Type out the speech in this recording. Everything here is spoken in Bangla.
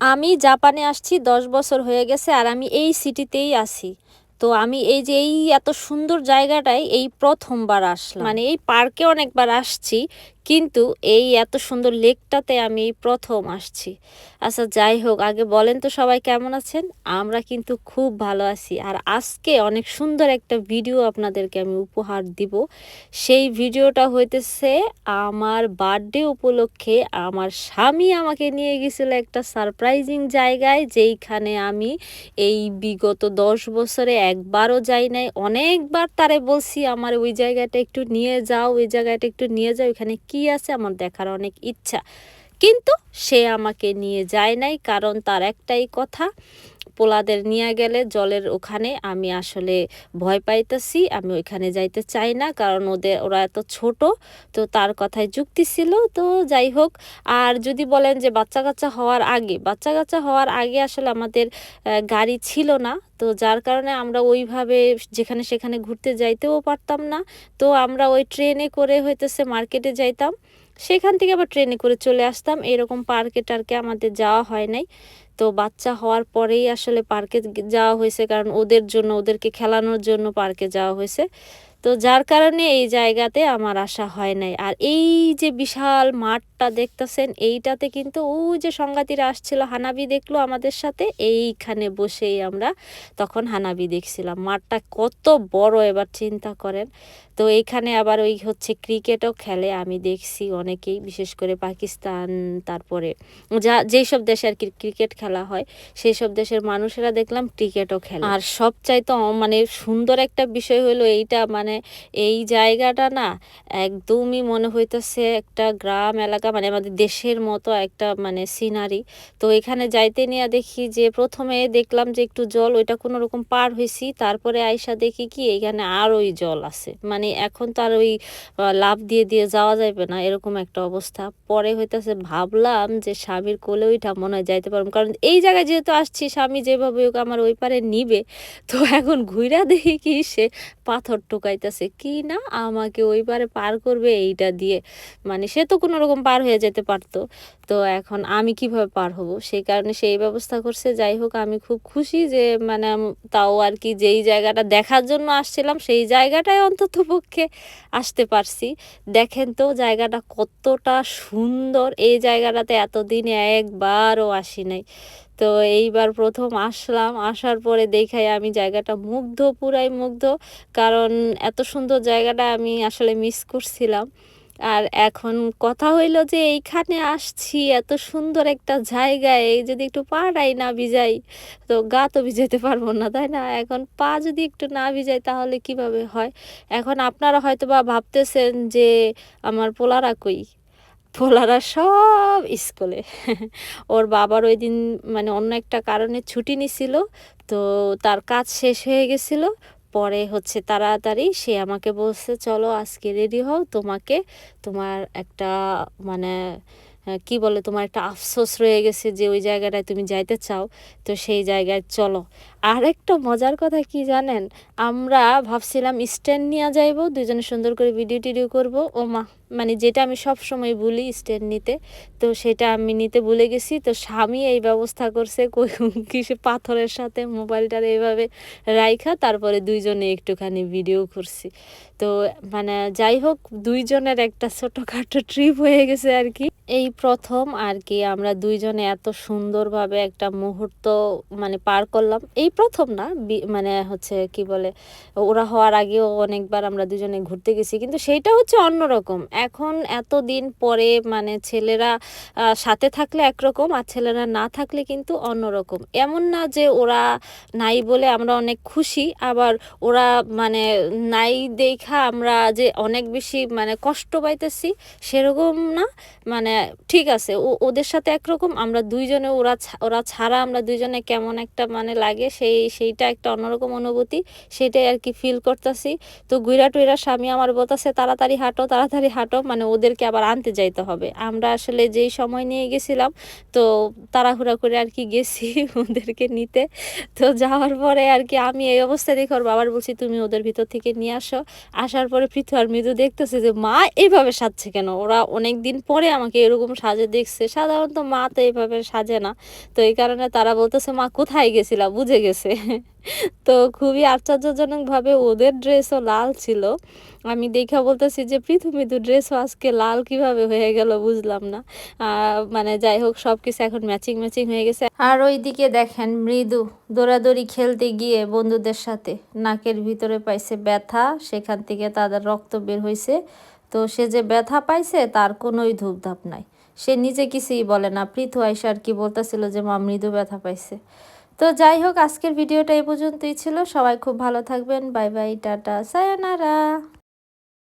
আমি জাপানে আসছি, দশ বছর হয়ে গেছে আর আমি এই সিটিতেই আছি। তো আমি এই যে এই এত সুন্দর জায়গাটায় এই প্রথমবার আসলাম। মানে এই পার্কে অনেকবার আসছি কিন্তু এই এত সুন্দর লেকটাতে আমি প্রথম আসছি। আচ্ছা যাই হোক, আগে বলেন তো সবাই কেমন আছেন? আমরা কিন্তু খুব ভালো আছি। আর আজকে অনেক সুন্দর একটা ভিডিও আপনাদেরকে আমি উপহার দিব। সেই ভিডিওটা হইতেছে আমার বার্থডে উপলক্ষে আমার স্বামী আমাকে নিয়ে গেছিল একটা সারপ্রাইজিং জায়গায়, যেইখানে আমি এই বিগত দশ বছরে একবারও যাই নাই। অনেকবার তারে বলছি, আমার ওই জায়গাটা একটু নিয়ে যাও, ওই জায়গাটা একটু নিয়ে যাও এখানে কি আছে আমার দেখার অনেক ইচ্ছা। কিন্তু সে আমাকে নিয়ে যায় নাই, কারণ তার একটাই কথা পোলাদের নিয়ে গেলে জলের ওখানে আমি আসলে ভয় পাইতেছি, আমি ওইখানে যাইতে চাই না, কারণ ওদের, ওরা এত ছোট, তো তার কথায় যুক্তি ছিল, তো যাই হোক। আর যদি বলেন যে বাচ্চা কাচ্চা হওয়ার আগে, বাচ্চা কাচ্চা হওয়ার আগে আসলে আমাদের গাড়ি ছিল না, তো যার কারণে আমরা ওইভাবে যেখানে সেখানে ঘুরতে যাইতেও পারতাম না, তো আমরা ওই ট্রেনে করে হইতেছে মার্কেটে যাইতাম। সেখান থেকে আবার ট্রেনে করে চলে আসতাম। এরকম পার্কে টার্কে আমাদের যাওয়া হয় নাই। তো বাচ্চা হওয়ার পরেই আসলে পার্কে যাওয়া হয়েছে, কারণ ওদের জন্য, ওদেরকে খেলানোর জন্য পার্কে যাওয়া হয়েছে। তো যার কারণে এই জায়গাতে আমার আসা হয় নাই। আর এই যে বিশাল মাঠটা দেখতেছেন, এইটাতে কিন্তু ওই যে সংগাতিরা আসছিল, হানাবি দেখল আমাদের সাথে, এইখানে বসেই আমরা তখন হানাবি দেখছিলাম। মাঠটা কত বড় এবার চিন্তা করেন। তো এইখানে আবার ওই হচ্ছে ক্রিকেটও খেলে, আমি দেখছি অনেকেই, বিশেষ করে পাকিস্তান, তারপরে যা যেই সব দেশে আর কি ক্রিকেট খেলা হয় সেই সব দেশের মানুষেরা দেখলাম ক্রিকেটও খেলে। আর সবচাইতে মানে সুন্দর একটা বিষয় হলো এইটা মানে এই জায়গাটা না, একদমই মনে হইতেছে একটা গ্রাম, এলাকা মানে আমাদের দেশের মতো একটা মানে সিনারি তো এখানে যাইতে নিয়ে দেখি যে প্রথমে দেখলাম যে একটু জল ওইটা কোনো রকম পার হয়েছি তারপরে আইসা দেখি কি এখানে আর ওই জল আছে। মানে এখন তো আর ওই লাফ দিয়ে দিয়ে যাওয়া যাবে না, এরকম একটা অবস্থা। পরে হইতেছে ভাবলাম যে স্বামীর কোলে ওইটা মনে হয় যাইতে পারব কারণ এই জায়গায় যেহেতু আসছি, স্বামী যেভাবে হোক আমার ওই পারে নিবে। তো এখন ঘুইরা দেখি কি সে পাথর টোকাইতেছে কি না আমাকে ওই পারে পার করবে এইটা দিয়ে। মানে সে তো কোনো রকম পার হয়ে যেতে পারতো। তো এখন আমি কীভাবে পার হব? সেই কারণে সেই ব্যবস্থা করছে। যাই হোক, আমি খুব খুশি যে মানে তাও আর কি যেই জায়গাটা দেখার জন্য আসছিলাম, সেই জায়গাটায় অন্তত পক্ষে আসতে পারছি। দেখেন তো জায়গাটা কতটা সুন্দর। এই জায়গাটাতে এতদিনে একবারও আসি নাই। তো এইবার প্রথম আসলাম। আসার পরে দেখাই আমি জায়গাটা মুগ্ধ, পুরাই মুগ্ধ। কারণ এত সুন্দর জায়গাটা আমি আসলে মিস করছিলাম। আর এখন কথা হইল যে এইখানে আসছি, এত সুন্দর একটা জায়গায় যদি একটু পাড়াই না ভিজাই, তো গা তো ভিজাইতে পারব না, তাই না? এখন পা যদি একটু না ভিজাই তাহলে কীভাবে হয়? এখন আপনারা হয়তো বা ভাবতেছেন যে আমার পোলারা কই? পোলারা সব স্কুলে। ওর বাবার ওই দিন মানে অন্য একটা কারণে ছুটি নিছিল, তো তার কাজ শেষ হয়ে গেছিল পরে হচ্ছে তাড়াতাড়ি সে আমাকে বলছে চলো আজকে রেডি হও তোমাকে তোমার একটা মানে আহ, কি বলে তোমার একটা আফসোস রয়ে গেছে যে ওই জায়গাটায় তুমি যাইতে চাও তো সেই জায়গায় চলো। আর একটা মজার কথা কি জানেন? আমরা ভাবছিলাম স্ট্যান্ড নিয়ে যাইব দুজনে সুন্দর করে ভিডিও টিডিও করব। ও মা মানে যেটা আমি সব সময় বলি স্ট্যান্ড নিতে, তো সেটা আমি নিতে ভুলে গেছি। তো স্বামী এই ব্যবস্থা করছে কিছু পাথরের সাথে মোবাইলটার এইভাবে রাইখা, তারপরে দুইজনে একটুখানি ভিডিও করছি। তো মানে যাই হোক, দুইজনের একটা ছোটোখাটো ট্রিপ হয়ে গেছে আর কি। এই প্রথম আর কি আমরা দুইজনে এত সুন্দরভাবে একটা মুহূর্ত মানে পার করলাম। এই প্রথম না মানে হচ্ছে কি বলে, ওরা হওয়ার আগেও অনেকবার আমরা দুজনে ঘুরতে গেছি, কিন্তু সেইটা হচ্ছে অন্যরকম। এখন এত দিন পরে মানে ছেলেরা সাথে থাকলে একরকম আর ছেলেরা না থাকলে কিন্তু অন্যরকম। এমন না যে ওরা নাই বলে আমরা অনেক খুশি, আবার ওরা মানে নাই দেখা আমরা যে অনেক বেশি মানে কষ্ট পাইতেছি, সেরকম না। মানে ঠিক আছে, ও, ওদের সাথে একরকম, আমরা দুইজনে ওরা ওরা ছাড়া আমরা দুইজনে কেমন একটা মানে লাগে, সেই, সেইটা একটা অন্যরকম অনুভূতি, সেটাই আর কি ফিল করতেছি। তো গুইরা টুইরা স্বামী আমার বলতেছে, তাড়াতাড়ি হাঁটো তাড়াতাড়ি হাঁটো। মানে ওদেরকে আবার আনতে যাইতে হবে। আমরা আসলে যেই সময় নিয়ে গেছিলাম, তো তাড়াহুড়া করে আর কি গেছি ওদেরকে নিতে। তো যাওয়ার পরে আর কি আমি এই অবস্থা দেখে ওর বাবার বলছি, তুমি ওদের ভিতর থেকে নিয়ে আসো। আসার পরে পৃথু আর মৃদু দেখতেছে যে, মা এইভাবে সাজছে কেন? ওরা অনেক দিন পরে আমাকে এরকম সাজে দেখছে। সাধারণত মা তো এইভাবে সাজে না। তো এই কারণে তারা বলতেছে, মা কোথায় গেছিলা? বুঝে গেছে। তো খুবই আশ্চর্যজনকভাবে ওদের ড্রেসও লাল ছিল। আমি দেখা বলতেছি যে পৃথু মৃদু ড্রেসও আজকে লাল কীভাবে হয়ে গেল বুঝলাম না। মানে যাই হোক সব কিছু এখন ম্যাচিং ম্যাচিং হয়ে গেছে। আর ওইদিকে দেখেন মৃদু, দৌড়াদৌড়ি খেলতে গিয়ে বন্ধুদের সাথে নাকের ভিতরে পাইছে ব্যথা, সেখান থেকে তাদের রক্ত বের হয়েছে তো সে যে ব্যথা পাইছে, তার কোনোই ধূপধাপ নাই। সে নিজে কিছুই বলে না। পৃথু আইসা আর কি বলতেছিল যে, মা, মৃদু ব্যথা পাইছে। তো যাই হোক, আজকের ভিডিওটা এই পর্যন্তই ছিল। সবাই খুব ভালো থাকবেন। Bye bye, tata, sayonara.